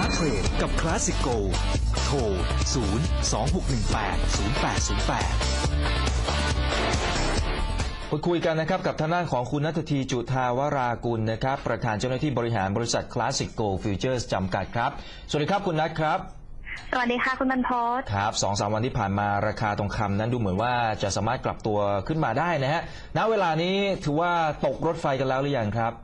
Smart Trade กับ Classic Go โทร 0 2 6 1 8 0 8 0 8พูดคุยกันนะครับกับทางด้านของคุณนัททีจุธาวรากุลนะครับ ประธานเจ้าหน้าที่บริหารบริษัท Classic Go Futures จำกัดครับ สวัสดีครับคุณนัทครับ สวัสดีค่ะคุณบรรพตครับสองสามวันที่ผ่านมาราคาทองคำนั้นดูเหมือนว่าจะสามารถกลับตัวขึ้นมาได้นะฮะณเวลานี้ถือว่าตกรถไฟกันแล้วหรือยังครับ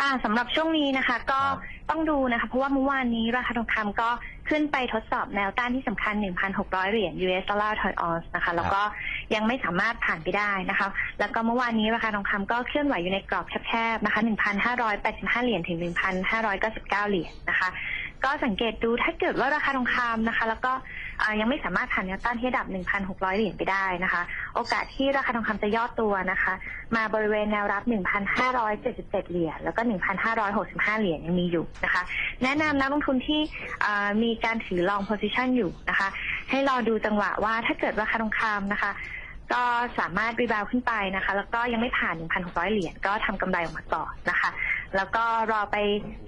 ค่ะสำหรับช่วงนี้นะคะ ก็ครับต้องดูนะคะ เพราะว่าเมื่อวานนี้ราคาทองคำก็ขึ้นไปทดสอบแนวต้านที่สำคัญ 1,600 เหรียญ US ดอลลาร์ทอยออนซ์นะคะ แล้วก็ยังไม่สามารถผ่านไปได้นะคะ แล้วก็เมื่อวานนี้ราคาทองคำก็เคลื่อนไหวอยู่ในกรอบแคบๆนะคะ 1,585 เหรียญถึง 1,599 เหรียญนะคะ ก็สังเกตดูถ้าเกิดว่าราคาทองคำนะคะ แล้วก็อ่า ยังไม่สามารถผ่านแนวต้านที่ระดับ 1,600 เหรียญไปได้นะคะ โอกาสที่ราคาทองคำจะย่อตัวนะคะ มาบริเวณแนวรับ 1,577 เหรียญแล้วก็ 1,565 เหรียญยังมีอยู่นะคะ แนะนำนักลงทุนที่มีการถือลองโพซิชันอยู่นะคะ ให้รอดูจังหวะว่าถ้าเกิดราคาทองคำนะคะก็สามารถรีบาวขึ้นไปนะคะ แล้วก็ยังไม่ผ่าน 1,600 เหรียญก็ทำกำไรออกมาก่อนะคะ แล้วก็รอไป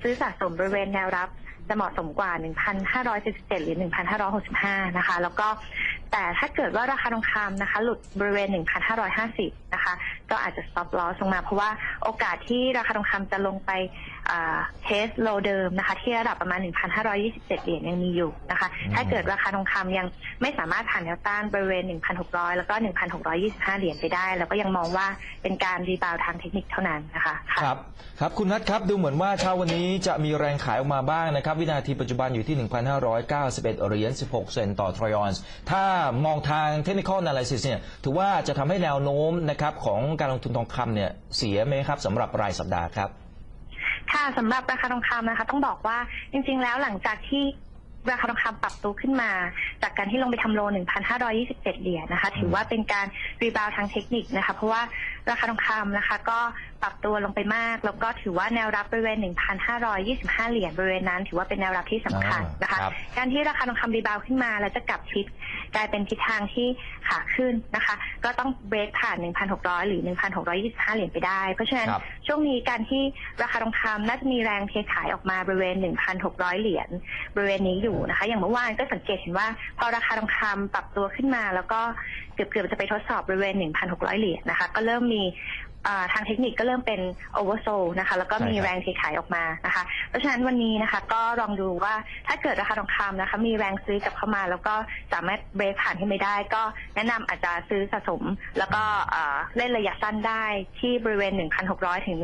ซื้อสะสมบริเวณแนวรับจะเหมาะสมกว่า 1,577 หรือ 1,565 นะคะ แล้วก็แต่ถ้าเกิดว่าราคาทองคำนะคะ หลุดบริเวณ 1,550 นะคะ ก็อาจจะ stop loss ลงมาเพราะว่า โอกาสที่ราคาทองคำจะลงไปเทสโลเดิมนะคะ ที่ระดับประมาณ 1,527 เหรียญยังมีอยู่นะคะอืมถ้าเกิดราคาทองคำยังไม่สามารถผ่านแนวต้านบริเวณ 1,600 แล้วก็ 1,625 เหรียญไปได้ แล้วก็ยังมองว่าเป็นการรีบาวทางเทคนิคเท่านั้นนะคะค่ะครับครับคุณนัทครับดูเหมือนว่าเช้าวันนี้จะมีแรงขายออกมาบ้างนะครับ วินาทีปัจจุบันอยู่ที่ 1,591 เหรียญ 16 เซนต์ต่อทรอยออนซ์ถ้ามองทางเทคนิคอล a นาลิซิสเนี่ยถือว่าจะทำให้แนวโน้มนะครับของการลงทุนทองคำเนี่ยเสียไหมครับสำหรับรายสัปดาห์ครับ ค่ะสำหรับราคาทองคำนะคะ ต้องบอกว่าจริง ๆ แล้วหลังจากที่ราคาทองคำปรับตัวขึ้นมา จากการที่ลงไปทำโล 1,527 เหรียญนะคะ ถือว่าเป็นการรีบาวทางเทคนิคนะคะ เพราะว่าราคาทองคำนะคะ ก็ ปรับตัวลงไปมาก แล้วก็ถือว่าแนวรับบริเวณ 1,525 เหรียญบริเวณนั้น ถือว่าเป็นแนวรับที่สำคัญนะคะครับ การที่ราคาทองคำรีบาวขึ้นมา แล้วจะกลับทิศกลายเป็นทิศทางที่ขาขึ้นนะคะ ก็ต้องเบรกผ่าน 1,600 หรือ 1,625 เหรียญไปได้ เพราะฉะนั้น ครับ ช่วงนี้การที่ราคาทองคำน่าจะมีแรงเทขายออกมาบริเวณ 1,600 เหรียญบริเวณนี้อยู่นะคะ อย่างเมื่อวานก็สังเกตเห็นว่า พอราคาทองคำปรับตัวขึ้นมา แล้วก็เกือบๆจะไปทดสอบบริเวณ 1,600 เหรียญนะคะ ก็เริ่มมีอ่า ทางเทคนิคก็เริ่มเป็นโอเวอร์โซนะคะ แล้วก็มีใช่ครับแรงเทขายออกมานะคะ เพราะฉะนั้นวันนี้นะคะ ก็ลองดูว่าถ้าเกิดราคาทองคำนะคะ มีแรงซื้อกลับเข้ามา แล้วก็สามารถเบรกผ่านขึ้นไปได้ ก็แนะนำอาจจะซื้อสะสม แล้วก็อ่าเล่นระยะสั้นได้ที่บริเวณ 1,600 ถึง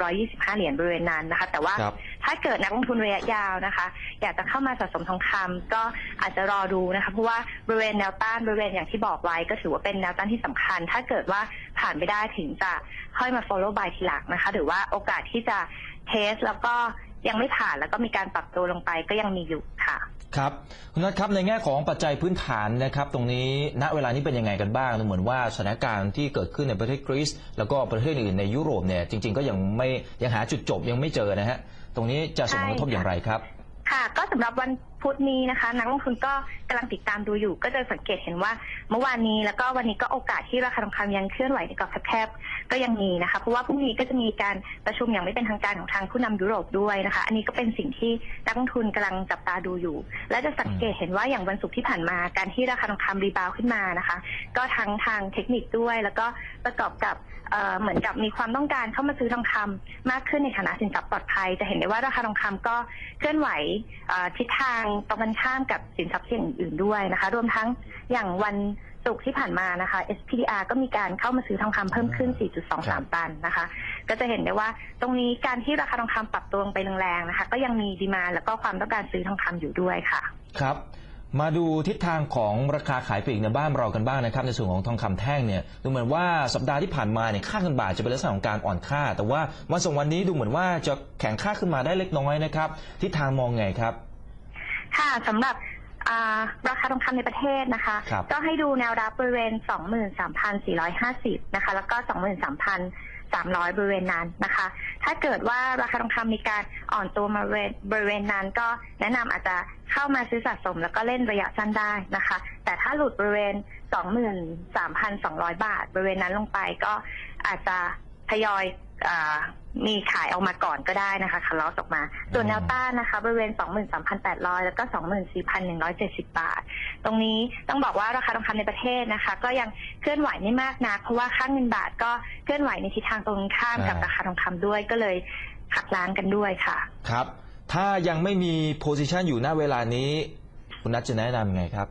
1,625 เหรียญบริเวณนั้นนะคะ แต่ว่าครับ ถ้าเกิดนักลงทุนระยะยาวนะคะ อยากจะเข้ามาสะสมทองคำก็อาจจะรอดูนะคะ เพราะว่าบริเวณแนวต้านบริเวณอย่างที่บอกไว้ ก็ถือว่าเป็นแนวต้านที่สำคัญ ถ้าเกิดว่าผ่านไปได้ถึงจะค่อยมา follow by ทีหลังนะคะ หรือว่าโอกาสที่จะเทสแล้วก็ยังไม่ผ่านแล้วก็มีการปรับตัวลงไปก็ยังมีอยู่ค่ะ ครับคุณนัทครับในแง่ของปัจจัยพื้นฐานนะครับ ตรงนี้ณเวลานี้เป็นยังไงกันบ้างดูเหมือนว่าสถานการณ์ที่เกิดขึ้นในประเทศกรีซแล้วก็ประเทศอื่นในยุโรปเนี่ยจริง ๆ ก็ยังไม่ยังหาจุดจบยังไม่เจอนะฮะตรงนี้จะส่งผลกระทบอย่างไรครับค่ะก็สำหรับวันพุธนี้นะคะ นักลงทุนก็กำลังติดตามดูอยู่ ก็จะสังเกตเห็นว่า เมื่อวานนี้แล้วก็วันนี้ก็โอกาสที่ราคาทองคำยังเคลื่อนไหวในกรอบแคบๆก็ยังมีนะคะเพราะว่าพรุ่งนี้ก็จะมีการประชุมอย่างไม่เป็นทางการของทางผู้นำยุโรปด้วยนะคะ อันนี้ก็เป็นสิ่งที่นักลงทุนกำลังจับตาดูอยู่ และจะสังเกตเห็นว่าอย่างวันศุกร์ที่ผ่านมาการที่ราคาทองคำรีบาวขึ้นมานะคะ ก็ทั้งทางเทคนิคด้วย แล้วก็ประกอบกับเหมือนกับมีความต้องการเข้ามาซื้อทองคำมากขึ้นในฐานะสินทรัพย์ปลอดภัย จะเห็นได้ว่าราคาทองคำก็เคลื่อนไหวทิศทางตรงกันข้ามกับสินทรัพย์เสี่ยงอื่นๆด้วยนะคะ รวมทั้งอย่างวัน ศุกร์ที่ผ่านมานะคะ SPDR ก็มีการเข้ามาซื้อทองคำเพิ่มขึ้น 4.23 ตันนะคะ ก็จะเห็นได้ว่าตรงนี้การที่ราคาทองคำปรับตัวลงไปแรงๆนะคะ ก็ยังมีดีมาแล้วก็ความต้องการซื้อทองคำอยู่ด้วยค่ะ ครับมาดูทิศทางของราคาขายปลีกในบ้านเรากันบ้างนะครับ ในส่วนของทองคำแท่งเนี่ยดูเหมือนว่าสัปดาห์ที่ผ่านมาเนี่ยค่าเงินบาทจะเป็นลักษณะของการอ่อนค่า แต่ว่าวันสองวันนี้ดูเหมือนว่าจะแข็งค่าขึ้นมาได้เล็กน้อยนะครับทิศทางมองไงครับ ค่ะสำหรับ อ่าราคาทองคำในประเทศนะคะ ครับ ก็ให้ดูแนวรับบริเวณ 23,450 นะคะ แล้วก็ 23,300 บริเวณนั้นนะคะ ถ้าเกิดว่าราคาทองคำมีการอ่อนตัวมาบริเวณบริเวณนั้น ก็แนะนำอาจจะเข้ามาซื้อสะสม แล้วก็เล่นระยะสั้นได้นะคะ แต่ถ้าหลุดบริเวณ 23,200 บาท บริเวณนั้นลงไปก็อาจจะทยอยอ่า มีขายออกมาก่อนก็ได้นะคะคาร์ลอสออกมา ส่วนแนวต้านนะคะ บริเวณ 23,800 แล้วก็ 24,170 บาท ตรงนี้ต้องบอกว่าราคาทองคำในประเทศนะคะ ก็ยังเคลื่อนไหวไม่มากนัก เพราะว่าค่างเงินบาทก็เคลื่อนไหวในทิศทางตรงข้ามกับอ่าราคาทองคำด้วยก็เลยหักล้างกันด้วยค่ะ ครับ ถ้ายังไม่มีโพซิชันอยู่หน้าเวลานี้ คุณนัทจะแนะนำยังไงครับ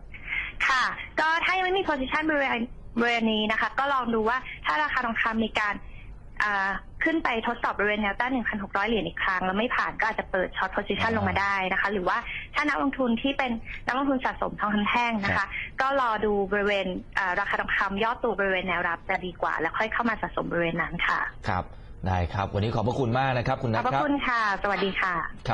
ค่ะ ก็ถ้ายังไม่มี position บริเวณบริเวณนี้นะคะ ก็ลองดูว่าถ้าราคาทองคำมีการอ่า ขึ้นไปทดสอบบริเวณแนวต้าน 1,600 เหรียญอีกครั้ง แล้วไม่ผ่านก็อาจจะเปิดช็อต position อ่าลงมาได้นะคะ หรือว่าถ้านักลงทุนที่เป็นนักลงทุนสะสมทองคำแท่งนะครัคะบก็รอดูบริเวณอ่าราคาทองคำย่อตัวบริเวณแนวรับจะดีกว่า แล้วค่อยเข้ามาสะสมบริเวณนั้นค่ะ ครับ ได้ครับ วันนี้ขอบพระคุณมากนะครับ คุณขนัอบทพระครับคุณค่ะ สวัสดีค่ะครับ